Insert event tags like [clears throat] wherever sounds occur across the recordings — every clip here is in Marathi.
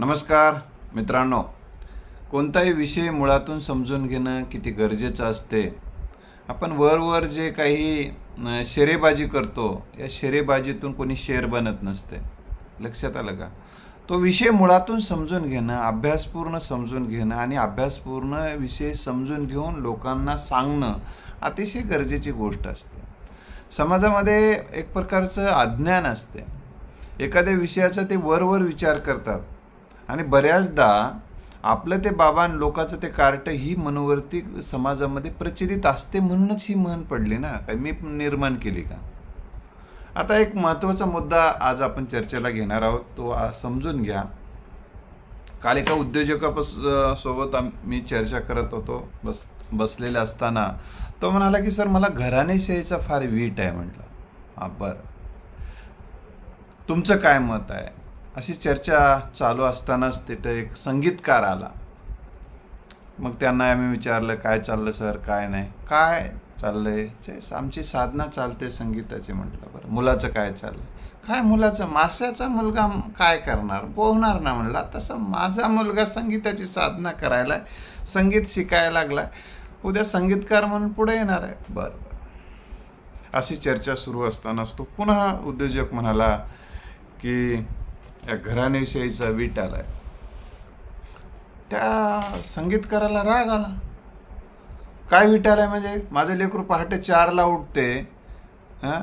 नमस्कार मित्रांनो. कोणताही विषय मुळातून समजून घेणं किती गरजेचं असते? आपण वरवर जे काही शेरेबाजी करतो या शेरेबाजीतून कोणी शेर बनत नसते. लक्षात आलं का? तो विषय मुळातून समजून घेणं अभ्यासपूर्ण समजून घेणं आणि अभ्यासपूर्ण विषय समजून घेऊन लोकांना सांगणं अतिशय गरजेची गोष्ट असते. समाजामध्ये एक प्रकारचं अज्ञान असते. एखाद्या विषयाचा ते वरवर विचार करतात. आणि बऱ्याचदा आपलं ते बाबा आणि लोकांचं ते कार्ट ही मनोवर्ती समाजामध्ये प्रचलित असते म्हणूनच ही म्हण पडली ना. काय मी निर्माण केली का? आता एक महत्त्वाचा मुद्दा आज आपण चर्चेला घेणार आहोत. तो समजून घ्या. काल एका उद्योजकापास सोबत मी चर्चा करत होतो. बस बसलेले असताना तो म्हणाला की सर मला घराणेशाहीचा फार वीट आहे म्हटलं. हा बरं. तुमचं काय मत आहे? अशी चर्चा चालू असतानाच तिथं एक संगीतकार आला. मग त्यांना आम्ही विचारलं काय चाललं सर? काय नाही? काय चाललंय? आहे आमची साधना चालते संगीताची म्हटलं. बरं मुलाचं काय चाललंय? काय मुलाचं? मास्याचा मुलगा काय करणार? पोहणार ना म्हणला. तसं माझा मुलगा संगीताची साधना करायला संगीत शिकायला लागलाय. उद्या संगीतकार म्हणून पुढे येणार आहे. बरं बरं. अशी चर्चा सुरू असतानाच तो पुन्हा उद्योजक म्हणाला की या घराणेशाहीचा वीट आलाय. त्या संगीतकाराला राग आला. काय वीट आलाय म्हणजे? माझं लेकरू पहाटे चारला उठते हां?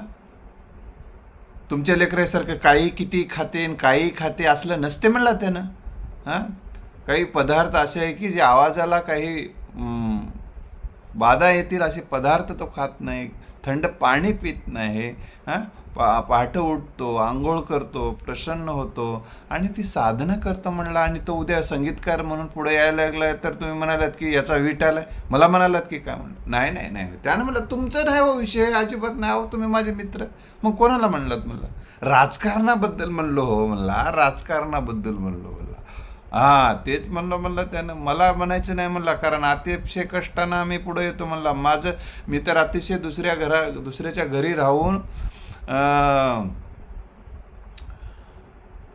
तुमच्या लेकरासारखं काही किती खाते आणि काही खाते असलं नसते म्हणलं त्यानं हां? काही पदार्थ असे आहे की जे आवाजाला काही बाधा येतील असे पदार्थ तो खात नाही थंड पाणी पित नाही हां? पा पाठ उठतो आंघोळ करतो प्रसन्न होतो. आणि ती साधना करतो म्हणला आणि तो उद्या संगीतकार म्हणून पुढे यायला लागलाय तर तुम्ही म्हणालात की याचा वीट आलाय. मला म्हणालात की काय म्हणलं? नाही नाही नाही. त्यानं म्हणलं तुमचं नाही हो विषय अजिबात नाही. हो तुम्ही माझे मित्र. मग कोणाला म्हणलात मला राजकारणाबद्दल म्हणलो हो म्हणला राजकारणाबद्दल म्हणलो म्हणला. हा तेच म्हणलं म्हणलं त्यानं मला म्हणायचं नाही म्हणला कारण अतिशय कष्टानं आम्ही पुढे येतो म्हणला. माझं मी तर अतिशय दुसऱ्या घरा दुसऱ्याच्या घरी राहून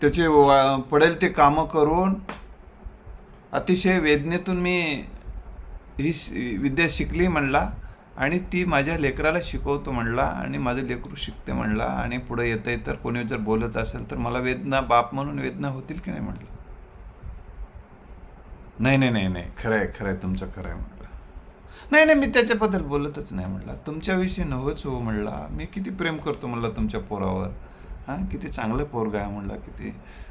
त्याचे वा- पडेल ते कामं करून अतिशय वेदनेतून मी ही विद्या शिकली म्हणला आणि ती माझ्या लेकराला शिकवतो म्हणला आणि माझं लेकरू शिकते म्हणला आणि पुढे येतंय तर कोणी जर बोलत असेल तर मला वेदना बाप म्हणून वेदना होतील की नाही म्हणलं. नाही नाही नाही नाही. खरं आहे खरं आहे तुमचं खरं आहे म्हणलं नाही नाही मी त्याच्याबद्दल बोलतच नाही म्हणला तुमच्याविषयी नवच हो म्हणला मी किती प्रेम करतो म्हणलं तुमच्या पोरावर. हां किती चांगलं पोरगा आहे म्हणलं किती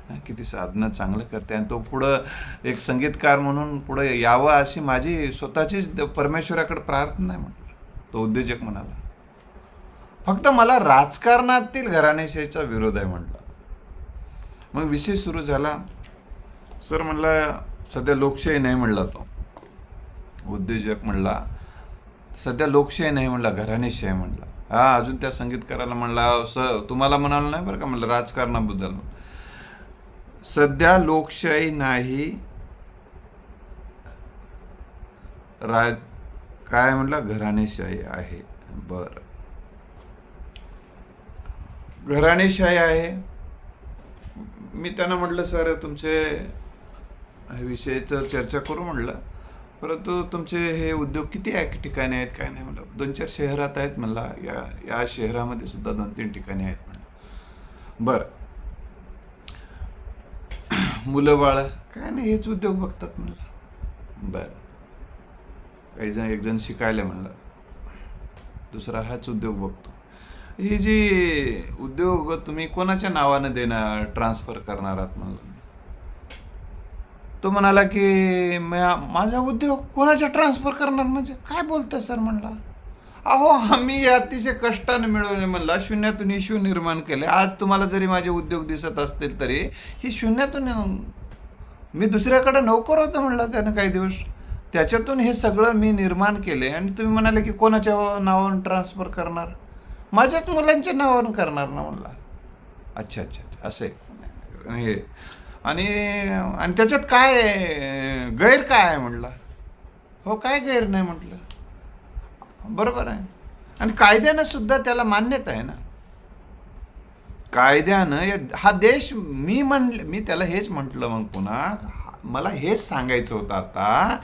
हां किती साधनं चांगलं करते. आणि तो पुढं एक संगीतकार म्हणून पुढं यावं अशी माझी स्वतःचीच द- परमेश्वराकडे प्रार्थना आहे म्हटलं. तो उद्योजक म्हणाला. फक्त मला राजकारणातील घराणेशाहीचा विरोध आहे म्हटलं. मग विषय सुरू झाला. सर म्हणला सध्या लोकशाही नाही म्हणला तो. उद्योजक म्हणला. सध्या लोकशाही नाही म्हणला घराणेशाही म्हणला. हा अजून त्या संगीतकाराला म्हणला स तुम्हाला म्हणाल नाही बरं का? म्हणलं राजकारणाबद्दल. सध्या लोकशाही नाही. राज काय म्हटलं घराणेशाही आहे. बर. घराणेशाही आहे. मी त्यांना म्हटलं सर तुमचे ह्या तर चर्चा करू म्हटलं. परंतु तुमचे हे उद्योग किती आहे? ठिकाणी आहेत काय नाही म्हणलं दोन चार शहरात आहेत म्हणला. या या शहरामध्ये सुद्धा दोन तीन ठिकाणी आहेत म्हणलं. बरं. मुलं बाळ काय नाही हेच उद्योग बघतात म्हणलं. बरं. काही जण एक जण शिकायला म्हणलं. दुसरा हाच उद्योग बघतो. ही जी उद्योग तुम्ही कोणाच्या नावानं देणार ट्रान्सफर करणार आहात म्हणलं? तो म्हणाला की माझा उद्योग कोणाच्या ट्रान्सफर करणार? म्हणजे काय बोलतं सर? म्हणला. अहो आम्ही अतिशय कष्टाने मिळवले म्हणला. शून्यातून इश्यू निर्माण केले. आज तुम्हाला जरी माझे उद्योग दिसत असतील तरी ही शून्यातून मी दुसऱ्याकडे नोकर होतं म्हणला त्यानं काही दिवस. त्याच्यातून हे सगळं मी निर्माण केले आणि तुम्ही म्हणाले की कोणाच्या नावावरून ट्रान्सफर करणार? माझ्याच मुलांच्या नावावरून करणार ना? म्हणला. अच्छा अच्छा अच्छा. असं हे आणि आणि त्याच्यात काय गैर काय आहे म्हटलं? हो काय गैर नाही म्हटलं? बरोबर आहे. आणि कायद्यानं सुद्धा त्याला मान्यता आहे ना. कायद्यानं हा देश मी म्हणले मी त्याला हेच म्हटलं मग पुन्हा मला हेच सांगायचं होतं आता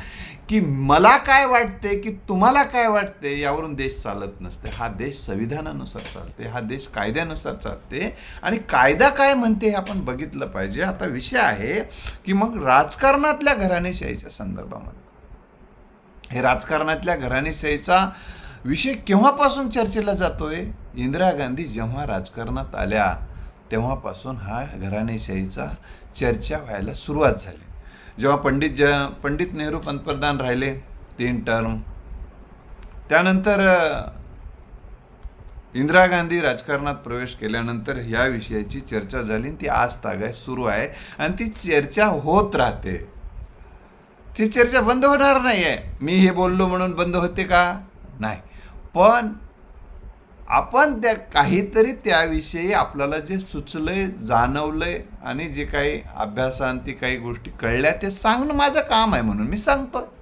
की मला काय वाटते की तुम्हाला काय वाटते यावरून देश चालत नसते. हा देश संविधानानुसार चालते हा देश कायद्यानुसार चालते आणि कायदा काय म्हणते हे आपण बघितलं पाहिजे. आता विषय आहे की मग राजकारणातल्या घराणेशाहीच्या संदर्भामध्ये. हे राजकारणातल्या घराणेशाहीचा विषय केव्हापासून चर्चेला जातोय? इंदिरा गांधी जेव्हा राजकारणात आल्या तेव्हापासून हा घराणेशाहीचा चर्चा व्हायला सुरुवात झाली. जेव्हा पंडित ज पंडित नेहरू पंतप्रधान राहिले तीन टर्म त्यानंतर इंदिरा गांधी राजकारणात प्रवेश केल्यानंतर ह्या विषयाची चर्चा झाली आणि ती आज तागाय सुरू आहे. आणि ती चर्चा होत राहते. ती चर्चा बंद होणार नाही आहे मी हे बोललो म्हणून बंद होते का? नाही. पण आपण त्या काहीतरी त्याविषयी आपल्याला जे सुचलंय जाणवलंय आणि जे काही अभ्यासांती काही गोष्टी कळल्या ते सांगणं माझं काम आहे म्हणून मी सांगतो.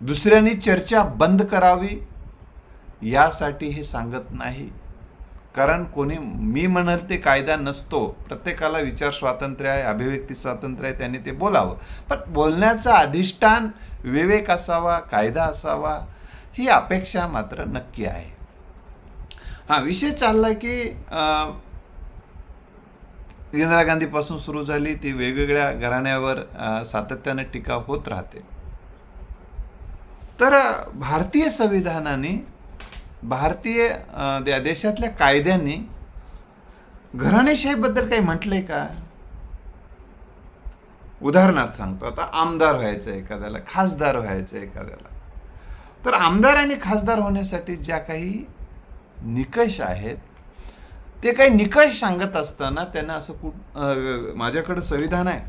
दुसऱ्यांनी चर्चा बंद करावी यासाठी हे सांगत नाही. कारण कोणी मी म्हणल ते कायदा नसतो. प्रत्येकाला विचार स्वातंत्र्य आहे अभिव्यक्ती स्वातंत्र्य आहे त्यांनी ते बोलावं. पण बोलण्याचं अधिष्ठान विवेक असावा कायदा असावा ही अपेक्षा मात्र नक्की आहे. हा विषय चाललाय की इंदिरा गांधीपासून सुरू झाली ती वेगवेगळ्या घराण्यावर सातत्याने टीका होत राहते. तर भारतीय संविधानाने भारतीय त्या देशातल्या कायद्यांनी घराणेशाहीबद्दल काही म्हटलंय का? उदाहरणार्थ सांगतो आता आमदार व्हायचं एखाद्याला खासदार व्हायचं एखाद्याला. तर आमदार आणि खासदार होण्यासाठी ज्या काही निकष आहेत. ते काही निकष सांगत असताना त्यांना असं कुठ माझ्याकडं संविधान आहे.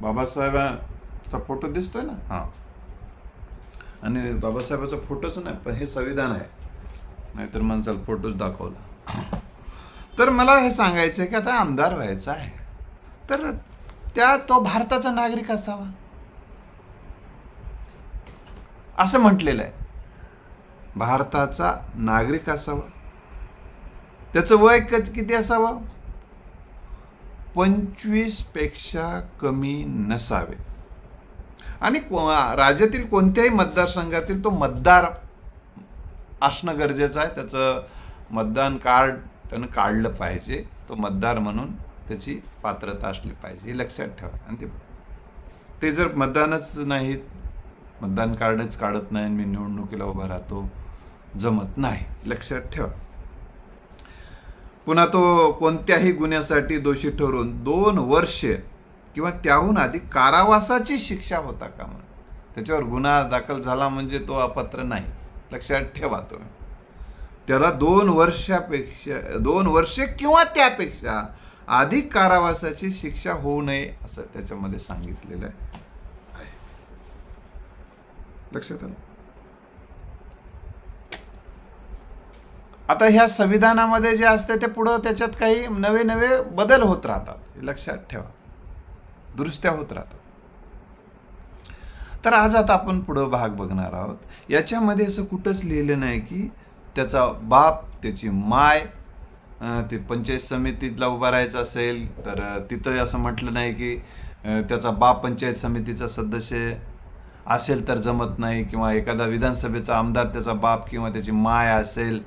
बाबासाहेबांचा फोटो दिसतोय ना? हां. आणि बाबासाहेबाचा फोटोच नाही पण हे संविधान आहे. नाहीतर माणसाला फोटोच दाखवला. तर मला हे सांगायचं आहे की आता आमदार व्हायचं आहे. तर त्या तो भारताचा नागरिक असावा. असं म्हटलेलं आहे. भारताचा नागरिक असावा. त्याचं वय किती असावं? पंचवीसपेक्षा कमी नसावे. आणि राज्यातील कोणत्याही मतदारसंघातील तो मतदार असणं गरजेचं आहे. त्याचं मतदान कार्ड त्यानं काढलं पाहिजे. तो मतदार म्हणून त्याची पात्रता असली पाहिजे. हे लक्षात ठेवा. आणि ते ते जर मतदानच नाहीत मतदान कार्डच काढत नाही आणि मी निवडणुकीला उभा राहतो जमत नाही. लक्षात ठेवा. पुन्हा तो कोणत्याही गुन्ह्यासाठी दोषी ठरून दोन वर्ष किंवा त्याहून अधिक कारावासाची शिक्षा होता का म्हणून त्याच्यावर गुन्हा दाखल झाला म्हणजे तो अपात्र नाही. लक्षात ठेवा तुम्ही. त्याला दोन वर्षापेक्षा दोन वर्षे किंवा त्यापेक्षा अधिक कारावासाची शिक्षा होऊ नये असं त्याच्यामध्ये सांगितलेलं आहे. लक्षात आलं? आता ह्या संविधानामध्ये जे असते ते पुढं त्याच्यात काही नवे नवे बदल होत राहतात. लक्षात ठेवा. दुरुस्त्या होत राहतात. तर आज आता आपण पुढं भाग बघणार आहोत. याच्यामध्ये असं कुठंच लिहिलं नाही की त्याचा बाप त्याची माय ते पंचायत समितीला उभा राहायचं असेल तर तिथं असं म्हटलं नाही की त्याचा बाप पंचायत समितीचा सदस्य असेल तर जमत नाही किंवा एखादा विधानसभेचा आमदार त्याचा बाप किंवा त्याची माय असेल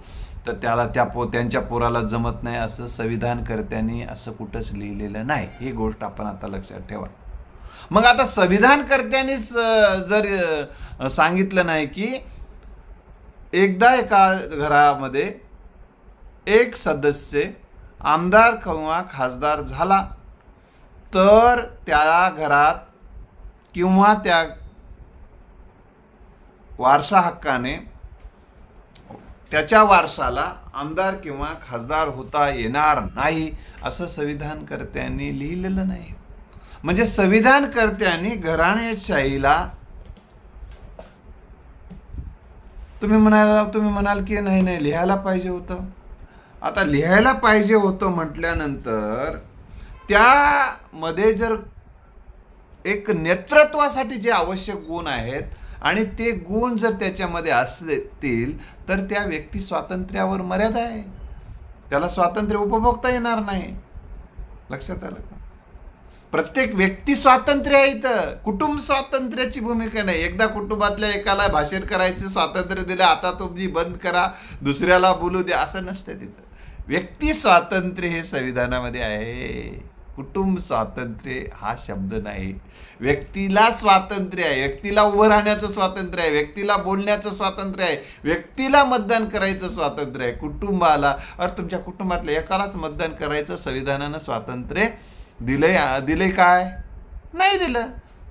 तर त्याला त्या पो त्यांच्या पोराला जमत नाही असं संविधानकर्त्यांनी असं कुठंच लिहिलेलं नाही. ही गोष्ट आपण आता लक्षात ठेवा. मग आता संविधानकर्त्यांनीच जर सांगितलं नाही की एकदा एका घरामध्ये एक सदस्य आमदार किंवा खासदार झाला तर त्या घरात किंवा त्या वारसा हक्काने त्याच्या वारसाला आमदार किंवा खासदार होता येणार नाही असं संविधानकर्त्यांनी लिहिलेलं नाही. म्हणजे संविधानकर्त्यांनी घराणेशाहीला तुम्ही म्हणाला तुम्ही म्हणाल की नाही नाही लिहायला पाहिजे होतं. आता लिहायला पाहिजे होतं म्हटल्यानंतर त्यामध्ये जर एक नेतृत्वासाठी जे आवश्यक गुण आहेत आणि ते गुण जर त्याच्यामध्ये असतील तर त्या व्यक्ती स्वातंत्र्यावर मर्यादा आहे. त्याला स्वातंत्र्य उपभोगता येणार नाही. लक्षात आलं का? प्रत्येक व्यक्ती स्वातंत्र्य आहे इथं. कुटुंब स्वातंत्र्याची भूमिका नाही. एकदा कुटुंबातल्या एकाला भाषण करायचं स्वातंत्र्य दिलं आता तुम्ही बंद करा दुसऱ्याला बोलू द्या असं नसतं तिथं. व्यक्ती स्वातंत्र्य हे संविधानामध्ये आहे. कुटुंब स्वातंत्र्य हा शब्द नाही. व्यक्तीला स्वातंत्र्य आहे. व्यक्तीला उभं राहण्याचं स्वातंत्र्य आहे. व्यक्तीला बोलण्याचं स्वातंत्र्य आहे. व्यक्तीला मतदान करायचं स्वातंत्र्य आहे. कुटुंबाला अरे तुमच्या कुटुंबातल्या एकालाच मतदान करायचं संविधानानं स्वातंत्र्य दिलंय दिलंय काय? नाही दिलं.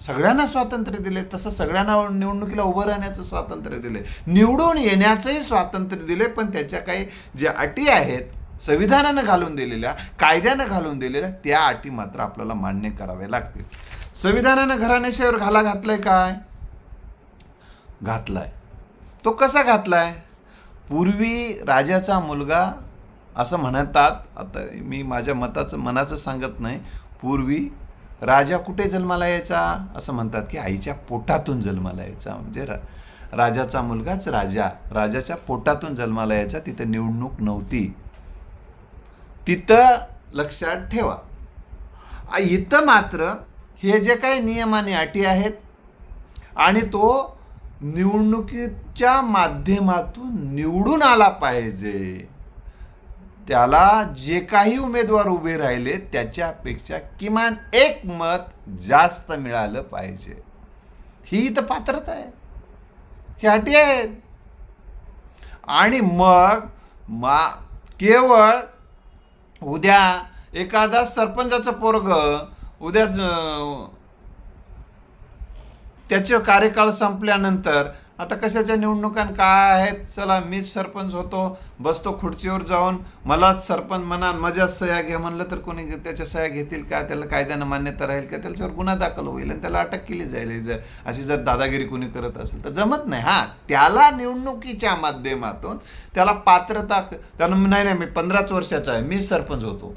सगळ्यांना स्वातंत्र्य दिले तसं सगळ्यांना निवडणुकीला उभं राहण्याचं स्वातंत्र्य दिले निवडून येण्याचंही स्वातंत्र्य दिले पण त्याच्या काही ज्या अटी आहेत संविधानानं घालून दिलेल्या कायद्यानं घालून दिलेल्या त्या अटी मात्र आपल्याला मान्य कराव्या लागतील. संविधानानं घराण्याशावर घाला घातलाय काय? घातलाय. तो कसा घातलाय? पूर्वी राजाचा मुलगा असं म्हणतात आता मी माझ्या मताचं मनाचं सांगत नाही. पूर्वी राजा कुठे जन्माला यायचा? असं म्हणतात की आईच्या पोटातून जन्माला यायचा. म्हणजे रा राजाचा मुलगाच राजा. राजाच्या पोटातून जन्माला यायचा. तिथं निवडणूक नव्हती. तिथं लक्षात ठेवा. इथं मात्र हे जे काही नियम आणि अटी आहेत आणि तो निवडणुकीच्या माध्यमातून निवडून आला पाहिजे. त्याला जे काही उमेदवार उभे राहिले त्याच्यापेक्षा किमान एक मत जास्त मिळालं पाहिजे. ही इथं पात्रता आहे. ही अटी आहेत. आणि मग मा केवळ उद्या एखादा सरपंचाचं पोरग उद्या त्याचे कार्यकाळ संपल्यानंतर आता कशाच्या निवडणुका काय आहेत? चला मीच सरपंच होतो बसतो खुर्चीवर जाऊन. मलाच सरपंच म्हणा माझ्याच सह्या घ्या म्हणलं तर कोणी त्याच्या सह्या घेतील का? त्याला कायद्यानं मान्यता राहील का? त्याच्यावर गुन्हा दाखल होईल आणि त्याला अटक केली जाईल. जर अशी जर दादागिरी कोणी करत असेल तर जमत नाही. हां त्याला निवडणुकीच्या माध्यमातून त्याला पात्रता त्यानं नाही नाही मी पंधराच वर्षाचा आहे मी सरपंच होतो.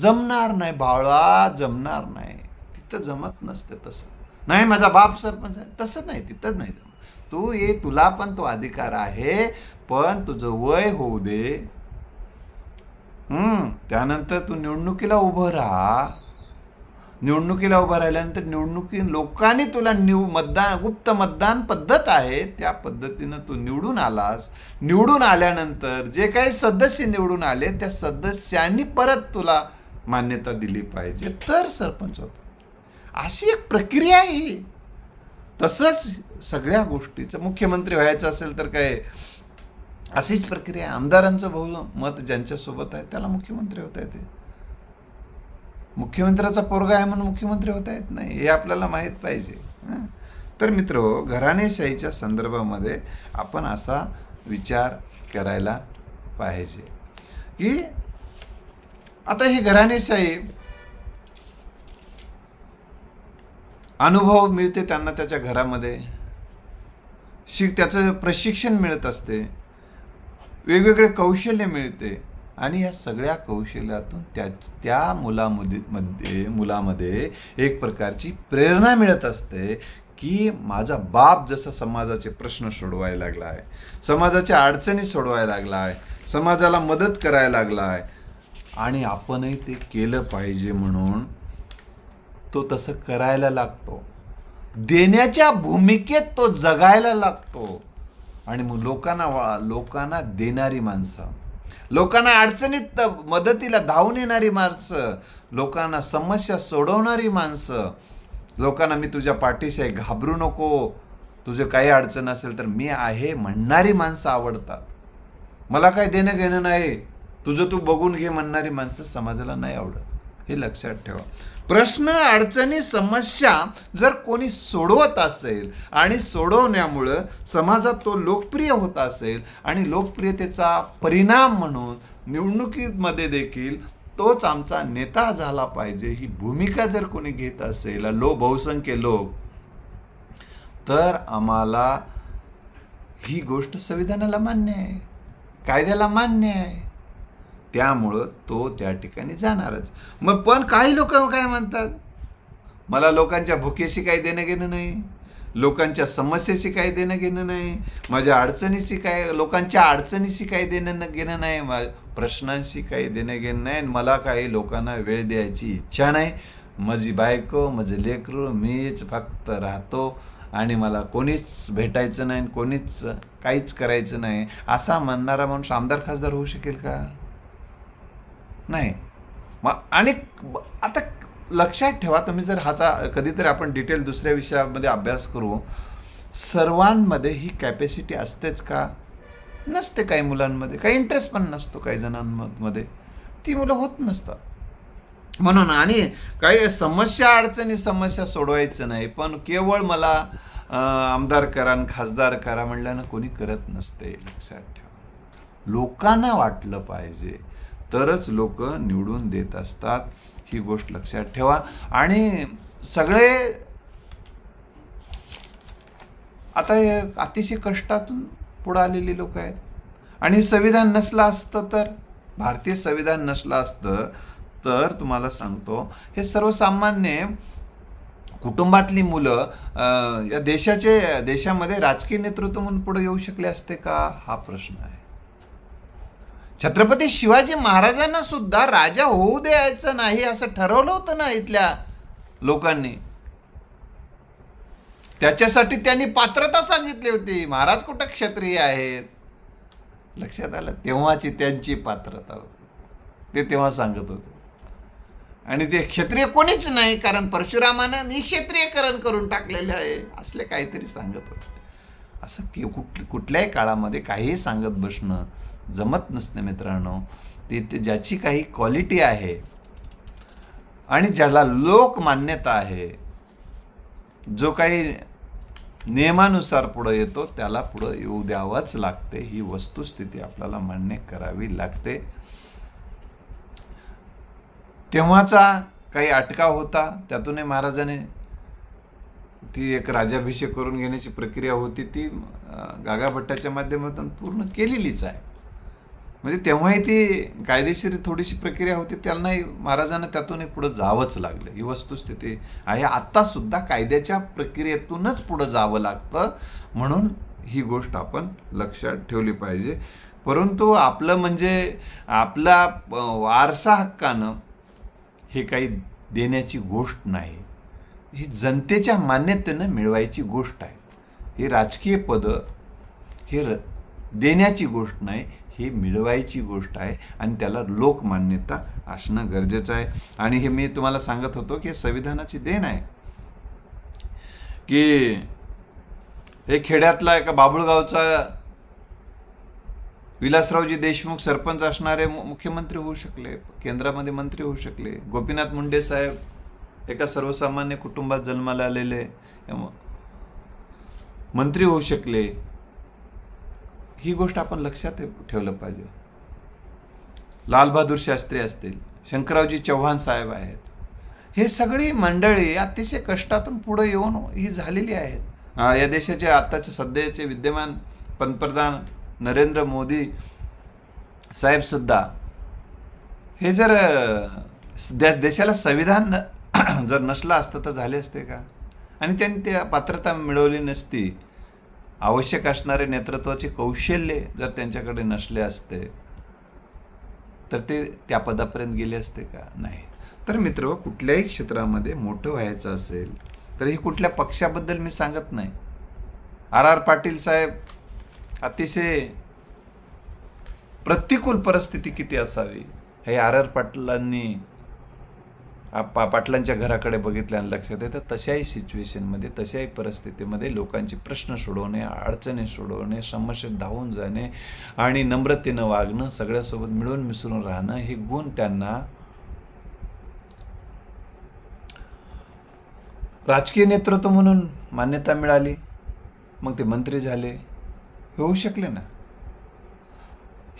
जमणार नाही भावळा जमणार नाही. तिथं जमत नसते तसं. नाही माझा बाप सरपंच आहे तसं नाही तिथं नाही जमत. तू ये तुला पण तो अधिकार आहे पण तुझं वय होऊ दे. हम्म त्यानंतर तू निवडणुकीला उभं राहा. निवडणुकीला उभं राहिल्यानंतर निवडणुकी लोकांनी तुला निव मतदान गुप्त मतदान पद्धत आहे त्या पद्धतीनं तू निवडून आलास. निवडून आल्यानंतर जे काही सदस्य निवडून आले त्या सदस्यांनी परत तुला मान्यता दिली पाहिजे. तर सरपंच होतो. अशी एक प्रक्रिया आहे ही. तसंच सगळ्या गोष्टीचं मुख्यमंत्री व्हायचं असेल तर काय अशीच प्रक्रिया आमदारांचं आमदारांचं बहुमत ज्यांच्यासोबत आहे त्याला मुख्यमंत्री होता येते. मुख्यमंत्र्याचा पोरगा आहे म्हणून मुख्यमंत्री होता येत नाही हे आपल्याला माहीत पाहिजे. तर मित्र घराणेशाहीच्या संदर्भामध्ये आपण असा विचार करायला पाहिजे. की आता ही घराणेशाही अनुभव मिळते त्यांना त्याच्या घरामध्ये. शिक त्याचं प्रशिक्षण मिळत असते. वेगवेगळे कौशल्य मिळते. आणि या सगळ्या कौशल्यातून त्या त्या मुलामध्ये मुलामध्ये एक प्रकारची प्रेरणा मिळत असते की माझा बाप जसा समाजाचे प्रश्न सोडवायला लागला आहे समाजाच्या अडचणी सोडवायला लागला आहे समाजाला मदत करायला लागला आहे आणि आपणही ते केलं पाहिजे म्हणून तो तसं करायला लागतो. देण्याच्या भूमिकेत तो जगायला लागतो. आणि मग लोकांना वा लोकांना देणारी माणसं. लोकांना अडचणीत मदतीला धावून येणारी माणसं. लोकांना समस्या सोडवणारी माणसं. लोकांना मी तुझ्या पाठीशी आहे घाबरू नको. तुझे काही अडचण असेल तर मी आहे म्हणणारी माणसं आवडतात. मला काय देणं घेणं नाही. तुझं तू बघून घे म्हणणारी माणसं समाजाला नाही आवडत. हे लक्षात ठेवा. प्रश्न अडचणी समस्या जर कोणी सोडवत असेल आणि सोडवण्यामुळं समाजात तो लोकप्रिय होत असेल आणि लोकप्रियतेचा परिणाम म्हणून निवडणुकीमध्ये देखील तोच आमचा नेता झाला पाहिजे ही भूमिका जर कोणी घेत असेल लो बहुसंख्य लोक तर आम्हाला ही गोष्ट संविधानाला मान्य आहे कायद्याला मान्य आहे. त्यामुळं तो त्या ठिकाणी जाणारच. मग पण काही लोक काय म्हणतात? मला लोकांच्या भुकेशी काही देणं घेणं नाही. लोकांच्या समस्येशी काही देणं घेणं नाही. माझ्या अडचणीशी काय लोकांच्या अडचणीशी काही देणं घेणं नाही. मा प्रश्नांशी काही देणं घेणं नाही. आणि मला काही लोकांना वेळ द्यायची इच्छा नाही. माझी बायको माझं लेकरू मीच फक्त राहतो. आणि मला कोणीच भेटायचं नाही आणि कोणीच काहीच करायचं नाही. असा म्हणणारा माणूस आमदार खासदार होऊ शकेल का? नाही. मग आणि आता लक्षात ठेवा तुम्ही जर आता कधीतरी आपण डिटेल दुसऱ्या विषयामध्ये अभ्यास करू सर्वांमध्ये ही कॅपॅसिटी असतेच का? नसते काही मुलांमध्ये काही इंटरेस्ट पण नसतो काही जणांमध्ये. ती मुलं होत नसतात. म्हणून आणि काही समस्या अडचणी समस्या सोडवायचं नाही पण केवळ मला आमदार करा आणि खासदार करा म्हणल्यानं कोणी करत नसते लक्षात ठेवा. लोकांना वाटलं पाहिजे तरच लोक निवडून देत असतात. ही गोष्ट लक्षात ठेवा. आणि सगळे आता हे अतिशय कष्टातून पुढं आलेली लोक आहेत. आणि संविधान नसलं असतं तर भारतीय संविधान नसलं असतं तर तुम्हाला सांगतो हे सर्वसामान्य कुटुंबातली मुलं या देशाचे देशामध्ये राजकीय नेतृत्व म्हणून पुढे येऊ शकले असते का? हा प्रश्न आहे. छत्रपती शिवाजी महाराजांना सुद्धा राजा होऊ द्यायचं नाही असं ठरवलं होतं ना इथल्या लोकांनी. त्याच्यासाठी त्यांनी पात्रता सांगितली होती. महाराज कुठं क्षत्रिय आहेत? लक्षात आलं तेव्हाची त्यांची पात्रता होती. ते तेव्हा सांगत होते. आणि ते क्षत्रिय कोणीच नाही कारण परशुरामानं निक्षत्रियकरण करून टाकलेलं आहे असले काहीतरी सांगत होते. असं की कुठ कुठल्याही काळामध्ये काहीही सांगत बसणं जमत नसते मित्रांनो ते ते ज्याची काही क्वालिटी आहे आणि ज्याला लोक मान्यता आहे जो काही नियमानुसार पुढं येतो त्याला पुढं येऊ द्यावंच लागते. ही वस्तुस्थिती आपल्याला मान्य करावी लागते. तेव्हाचा काही अटकाव होता त्यातूनही महाराजाने ती एक राजाभिषेक करून घेण्याची प्रक्रिया होती ती गागाभट्टाच्या माध्यमातून पूर्ण केलेलीच आहे. म्हणजे तेव्हाही ती कायदेशीर थोडीशी प्रक्रिया होती त्यांनाही महाराजांना त्यातूनही पुढं जावंच लागलं. ही वस्तुस्थिती आहे. आत्तासुद्धा कायद्याच्या प्रक्रियेतूनच पुढं जावं लागतं म्हणून ही गोष्ट आपण लक्षात ठेवली पाहिजे. परंतु आपलं म्हणजे आपला वारसा हक्कानं हे काही देण्याची गोष्ट नाही. ही जनतेच्या मान्यतेनं मिळवायची गोष्ट आहे. ही राजकीय पदं हे र देण्याची गोष्ट नाही. ही मिळवायची गोष्ट आहे आणि त्याला लोकमान्यता असणं गरजेचं आहे. आणि हे मी तुम्हाला सांगत होतो की संविधानाची देण आहे की हे खेड्यातला एका बाबुळगावचा विलासरावजी देशमुख सरपंच असणारे मुख्यमंत्री होऊ शकले केंद्रामध्ये मंत्री होऊ शकले गोपीनाथ मुंडे साहेब एका सर्वसामान्य कुटुंबात जन्माला आलेले मंत्री होऊ शकले ही गोष्ट आपण लक्षात ठेवलं पाहिजे. लालबहादूर शास्त्री असतील शंकरावजी चव्हाण साहेब आहेत हे सगळी मंडळी अतिशय कष्टातून पुढे येऊन ही झालेली आहेत. या देशाचे आत्ताचे सध्याचे विद्यमान पंतप्रधान नरेंद्र मोदी साहेब सुद्धा हे जर देशाला संविधान [clears throat] जर नसलं असतं तर झाले असते का? आणि त्यांनी त्या पात्रता मिळवली नसती आवश्यक असणारे नेतृत्वाचे कौशल्य जर त्यांच्याकडे नसले असते तर ते त्या पदापर्यंत गेले असते का? नाही. तर मित्र कुठल्याही क्षेत्रामध्ये मोठं व्हायचं असेल तर हे कुठल्या पक्षाबद्दल मी सांगत नाही. आर आर पाटील साहेब अतिशय प्रतिकूल परिस्थिती किती असावी हे आर आर पाटलांनी पा पाटलांच्या घराकडे बघितल्यानं लक्षात येतं तशाही सिच्युएशनमध्ये तशाही परिस्थितीमध्ये लोकांचे प्रश्न सोडवणे अडचणी सोडवणे समस्या धावून जाणे आणि नम्रतेनं वागणं सगळ्यासोबत मिळून मिसळून राहणं हे गुण त्यांना राजकीय नेतृत्व म्हणून मान्यता मिळाली मग ते मंत्री झाले हे होऊ शकले ना?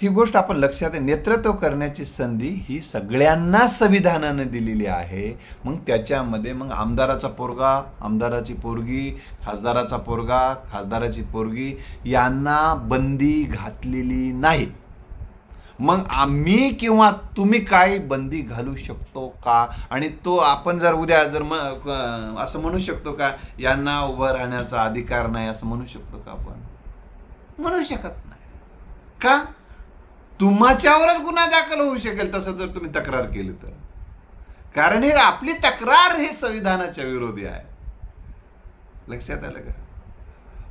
ही गोष्ट आपण लक्षात नेतृत्व करण्याची संधी ही सगळ्यांना संविधानानं दिलेली आहे. मग त्याच्यामध्ये मग आमदाराचा पोरगा आमदाराची पोरगी खासदाराचा पोरगा खासदाराची पोरगी यांना बंदी घातलेली नाही. मग आम्ही किंवा तुम्ही काय बंदी घालू शकतो का? आणि तो आपण जर उद्या जर म असं म्हणू शकतो का यांना उभं राहण्याचा अधिकार नाही असं म्हणू शकतो का आपण? म्हणू शकत नाही. का? तुमच्यावरच गुन्हा दाखल होऊ शकेल तसं जर तुम्ही तक्रार केली तर. कारण हे आपली तक्रार हे संविधानाच्या विरोधी आहे. लक्षात आलं का?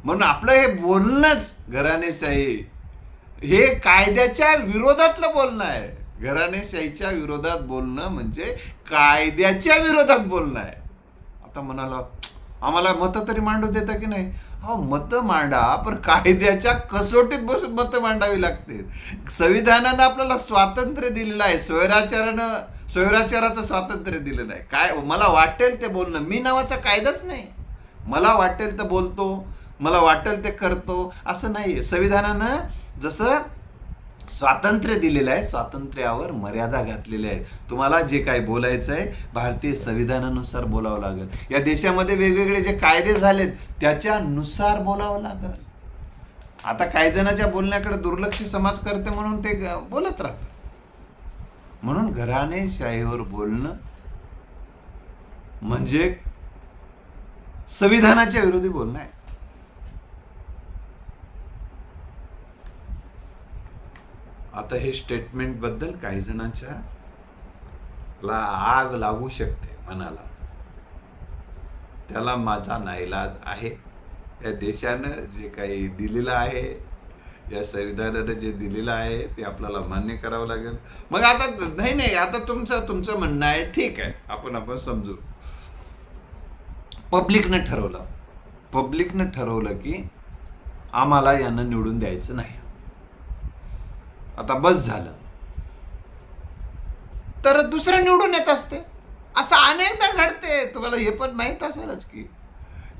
म्हणून आपलं हे बोलणंच घराणेशाही हे कायद्याच्या विरोधातलं बोलणं आहे. घराणेशाहीच्या विरोधात बोलणं म्हणजे कायद्याच्या विरोधात बोलणं आहे. आता म्हणाला आम्हाला मतं तरी मांडू देता की नाही? अहो मतं मांडा पण कायद्याच्या कसोटीत बसून मतं मांडावी लागते. संविधानानं आपल्याला स्वातंत्र्य दिलेलं आहे. स्वैराचारानं स्वैराचाराचं स्वातंत्र्य दिलं नाही काय मला वाटेल ते बोलणं. मी नावाचा कायदाच नाही. मला वाटेल तर बोलतो मला वाटेल ते करतो. असं नाही आहे संविधानानं जसं स्वातंत्र्य दिलेलं आहे स्वातंत्र्यावर मर्यादा घातलेल्या आहेत. तुम्हाला जे काय बोलायचं आहे भारतीय संविधानानुसार बोलावं लागेल. या देशामध्ये वेगवेगळे जे कायदे झालेत त्याच्यानुसार बोलावं लागेल. आता काही जणाच्या बोलण्याकडे दुर्लक्ष समाज करते म्हणून ते बोलत राहतात. म्हणून घराने शाहीवर बोलणं म्हणजे संविधानाच्या विरोधी बोलणं आहे. आता हे स्टेटमेंटबद्दल काही जणांच्या ला आग लागू शकते मनाला. त्याला माझा नाईलाज आहे. या देशानं जे काही दिलेलं आहे या संविधानानं जे दिलेलं आहे ते आपल्याला मान्य करावं लागेल. मग आता नाही नाही आता तुमचं तुमचं म्हणणं आहे ठीक आहे. आपण आपण समजू. पब्लिकनं ठरवलं. पब्लिकनं ठरवलं की आम्हाला यांना निवडून द्यायचं नाही. आता बस झालं. तर दुसरं निवडून येत असते. असं अनेकदा घडते. तुम्हाला हे पण माहीत असेलच की.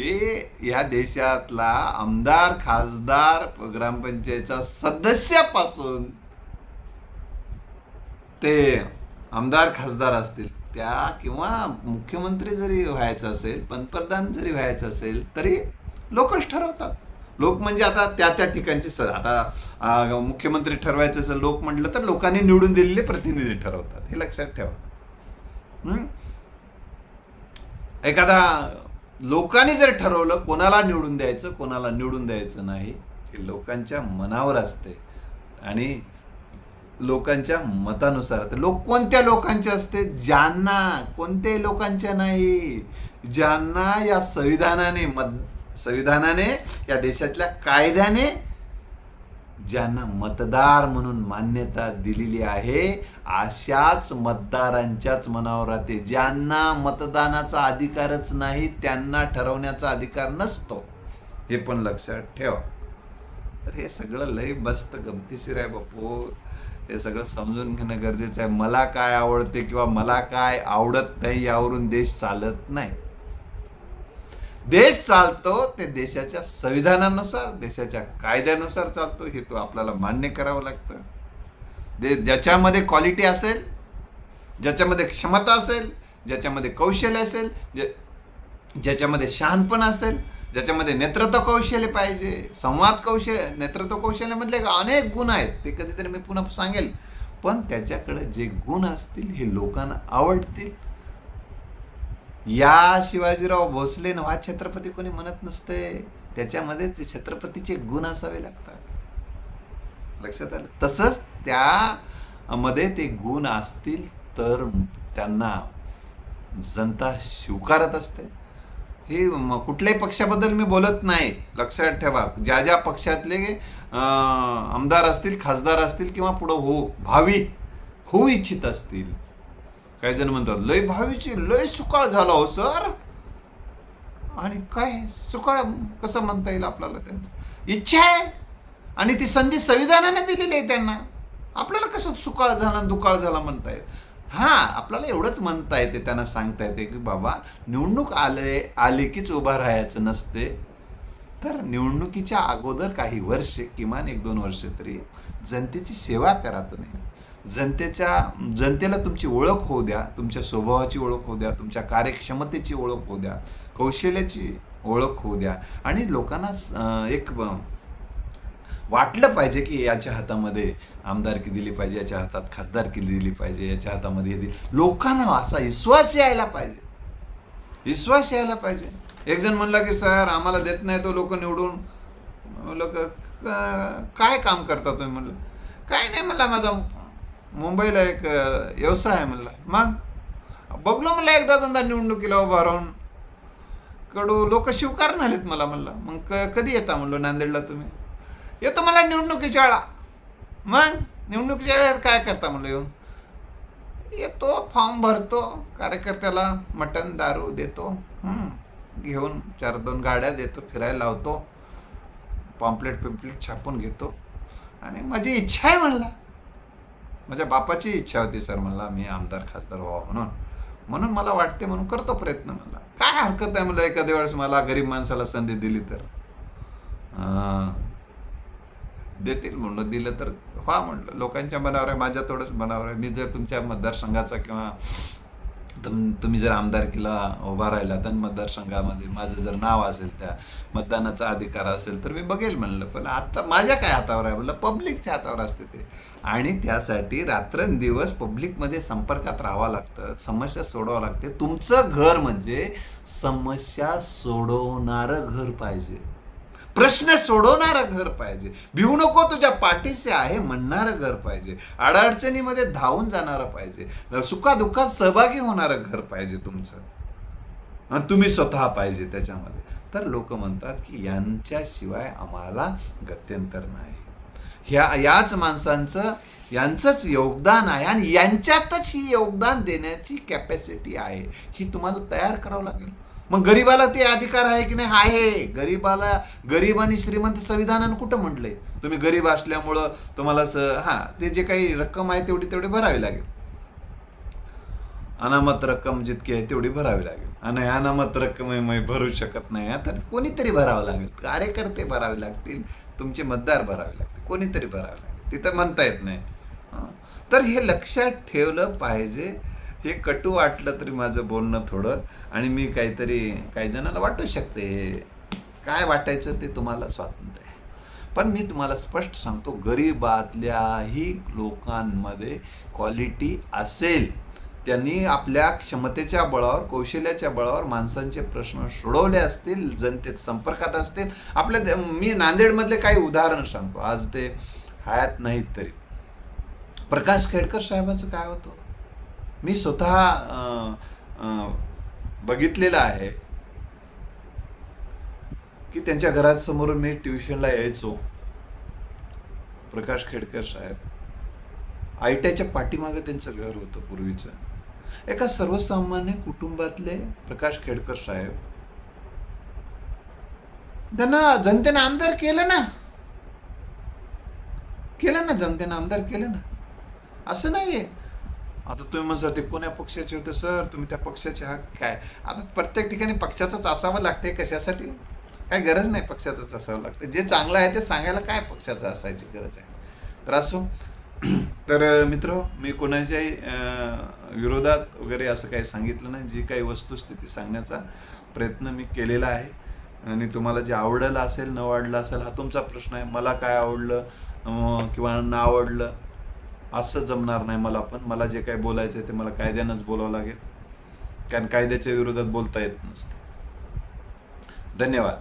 हे या देशातला आमदार खासदार ग्रामपंचायतच्या सदस्यापासून ते आमदार खासदार असतील. त्या किंवा मुख्यमंत्री जरी व्हायचं असेल पंतप्रधान जरी व्हायचं असेल तरी लोकच ठरवतात. लोक म्हणजे आता त्या त्या ठिकाणचे आता मुख्यमंत्री ठरवायचं असेल लोक म्हटलं तर लोकांनी निवडून दिलेले प्रतिनिधी ठरवतात. हे लक्षात ठेवा. एखादा लोकांनी जर ठरवलं कोणाला निवडून द्यायचं कोणाला निवडून द्यायचं नाही हे लोकांच्या मनावर असते. आणि लोकांच्या मतानुसार. तर लोक कोणत्या लोकांचे असते? ज्यांना कोणत्याही लोकांच्या नाही? ज्यांना या संविधानाने मत संविधानाने या देशातल्या कायद्याने ज्यांना मतदार म्हणून मान्यता दिलेली आहे अशाच मतदारांच्याच मनावर राहते. ज्यांना मतदानाचा अधिकारच नाही त्यांना ठरवण्याचा अधिकार नसतो. हे पण लक्षात ठेवा. तर हे सगळं लय बस्त गमतीशीर आहे बापू. हे सगळं समजून घेणं गरजेचं आहे. मला काय आवडते किंवा मला काय आवडत नाही यावरून देश चालत नाही. देश चालतो ते देशाच्या संविधानानुसार देशाच्या कायद्यानुसार चालतो हे तो आपल्याला मान्य करावं लागतं. दे ज्याच्यामध्ये क्वालिटी असेल ज्याच्यामध्ये क्षमता असेल ज्याच्यामध्ये कौशल्य असेल जे ज्याच्यामध्ये शहाणपण असेल ज्याच्यामध्ये नेतृत्व कौशल्य पाहिजे संवाद कौशल्य नेतृत्व कौशल्यामधले अनेक गुण आहेत ते कधीतरी मी पुन्हा सांगेल. पण त्याच्याकडे जे गुण असतील हे लोकांना आवडतील. या शिवाजीराव भोसले हा छत्रपती कोणी म्हणत नसते त्याच्यामध्ये ते छत्रपतीचे गुण असावे लागतात. लक्षात आलं? तसंच त्यामध्ये ते गुण असतील तर त्यांना जनता स्वीकारत असते. हे कुठल्याही पक्षाबद्दल मी बोलत नाही. लक्षात ठेवा. ज्या ज्या पक्षातले आमदार असतील खासदार असतील किंवा पुढं हो भावी होऊ इच्छित असतील काही जण म्हणतात लय भावीची लय सुकाळ झाला हो सर. आणि काय सुकाळ कसं म्हणता येईल आपल्याला त्यांचं? इच्छा आहे. आणि ती संधी संविधानाने दिलेली आहे त्यांना. आपल्याला कसं सुकाळ झाला दुकाळ झाला म्हणता येत हां आपल्याला एवढंच म्हणता येते त्यांना सांगता येते की बाबा निवडणूक आले आले कीच उभा राहायचं नसते. तर निवडणुकीच्या अगोदर काही वर्षे किमान एक दोन वर्ष तरी जनतेची सेवा करा तुम्ही. जनतेच्या जनतेला तुमची ओळख होऊ द्या तुमच्या स्वभावाची ओळख होऊ द्या तुमच्या कार्यक्षमतेची ओळख होऊ द्या कौशल्याची ओळख होऊ द्या. आणि लोकांना एक वाटलं पाहिजे की याच्या हातामध्ये आमदारकी दिली पाहिजे याच्या हातात खासदारकी दिली पाहिजे याच्या हातामध्ये दिली. लोकांना असा विश्वास यायला पाहिजे. विश्वास यायला पाहिजे. एक जण म्हणला की सर आम्हाला देत नाही तो लोक निवडून. लोक काय काम करता तुम्ही? म्हणलं काय नाही म्हणला माझा मुंबईला एक व्यवसाय आहे म्हणला. मग बघलो म्हणलं एकदा दोनदा निवडणुकीला उभा राहून. कडू लोक शिवकार नाहीत मला म्हणलं. मग क कधी येता म्हणलं नांदेडला तुम्ही? येतो मला निवडणुकीच्या वेळा. मग निवडणुकीच्या वेळेत काय करता म्हणलं येऊन? येतो फॉर्म भरतो कार्यकर्त्याला मटण दारू देतो. घेऊन चार दोन गाड्या देतो फिरायला लावतो. पॉम्पलेट पिम्पलेट छापून घेतो. आणि माझी इच्छा आहे म्हणला माझ्या बापाची इच्छा होती सर म्हणला मी आमदार खासदार व्हावा म्हणून. म्हणून मला वाटते म्हणून करतो प्रयत्न म्हणला. काय हरकत आहे म्हणलं एखाद्या वेळेस मला गरीब माणसाला संधी दिली तर? देतील म्हणलं दिलं तर व्हा म्हणलं. लोकांच्या मनावर आहे माझ्या थोडंच मनावर आहे. मी जर तुमच्या मतदारसंघाचा किंवा तुम तुम्ही जर आमदारकीला उभा राहिला तर मतदारसंघामध्ये माझं जर नाव असेल त्या मतदानाचा अधिकार असेल तर मी बघेल म्हणलं. पण आता माझ्या काय हातावर आहे? म्हणलं पब्लिकच्या हातावर असते ते. आणि त्यासाठी रात्रंदिवस पब्लिकमध्ये संपर्कात राहावं लागतं समस्या सोडवावं लागते. तुमचं घर म्हणजे समस्या सोडवणारं घर पाहिजे. प्रश्न सोडवणारं घर पाहिजे. भिवू नको तुझ्या पाठीचे आहे म्हणणारं घर पाहिजे. अडचणीमध्ये धावून जाणारं पाहिजे. सुखादुःखात सहभागी होणारं घर पाहिजे तुमचं. आणि तुम्ही स्वतः पाहिजे त्याच्यामध्ये. तर लोक म्हणतात की यांच्याशिवाय आम्हाला गत्यंतर नाही. ह्या याच माणसांचं यांचंच योगदान आहे आणि यांच्यातच ही योगदान देण्याची कॅपॅसिटी आहे. ही तुम्हाला तयार करावं लागेल. मग गरीबाला ते अधिकार आहे की नाही? आहे. गरीबाला गरीब आणि श्रीमंत संविधानानं कुठं म्हटलंय? तुम्ही गरीब असल्यामुळं तुम्हाला स हां ते जे काही रक्कम आहे तेवढी तेवढी भरावी लागेल. अनामत रक्कम जितकी आहे तेवढी भरावी लागेल. आणि अनामत रक्कम मी भरू शकत नाही. तर कोणीतरी भरावं लागेल. कार्यकर्ते भरावे लागतील. तुमचे मतदार भरावे लागतील. कोणीतरी भरावे लागेल. तिथं म्हणता येत नाही. तर हे लक्षात ठेवलं पाहिजे. हे कटू वाटलं तरी माझं बोलणं थोडं आणि मी काहीतरी काही जणांना वाटू शकते. काय वाटायचं ते तुम्हाला स्वातंत्र्य आहे. पण मी तुम्हाला स्पष्ट सांगतो गरीबातल्याही लोकांमध्ये क्वालिटी असेल. त्यांनी आपल्या क्षमतेच्या बळावर कौशल्याच्या बळावर माणसांचे प्रश्न सोडवले असतील जनतेत संपर्कात असतील. आपल्या दे- मी नांदेडमधले काही उदाहरण सांगतो. आज ते हयात नाहीत तरी. प्रकाश खेडकर साहेबांचं काय होतं? मी स्वतः बघितलेलं आहे की त्यांच्या घरासमोरून मी ट्युशनला यायचो. प्रकाश खेडकर साहेब. आयट्याच्या पाठीमागं त्यांचं घर होतं पूर्वीचं. एका सर्वसामान्य कुटुंबातले प्रकाश खेडकर साहेब. त्यांना जनतेनं आमदार केलं ना. केलं ना जनतेनं आमदार केलं ना. असं नाहीये. आता तुम्ही म्हणता ते कोण्या पक्षाचे होते सर? तुम्ही त्या पक्षाचे हा काय? आता प्रत्येक ठिकाणी पक्षाचंच असावं लागते कशासाठी? काय गरज नाही पक्षाचंच असावं लागतं जे चांगलं आहे ते सांगायला काय पक्षाचं असायची गरज आहे? तर असो. [clears throat] तर मित्र मी कोणाच्याही विरोधात वगैरे असं काही सांगितलं नाही. जी काही वस्तुस्थिती सांगण्याचा प्रयत्न मी केलेला आहे. आणि तुम्हाला जे आवडलं असेल न आवडलं असेल हा तुमचा प्रश्न आहे. मला काय आवडलं किंवा न आवडलं असं जमणार नाही मला पण. मला जे काही बोलायचं आहे ते मला कायद्यानंच बोलावं लागेल. कारण कायद्याच्या विरोधात बोलता येत नसतं. धन्यवाद.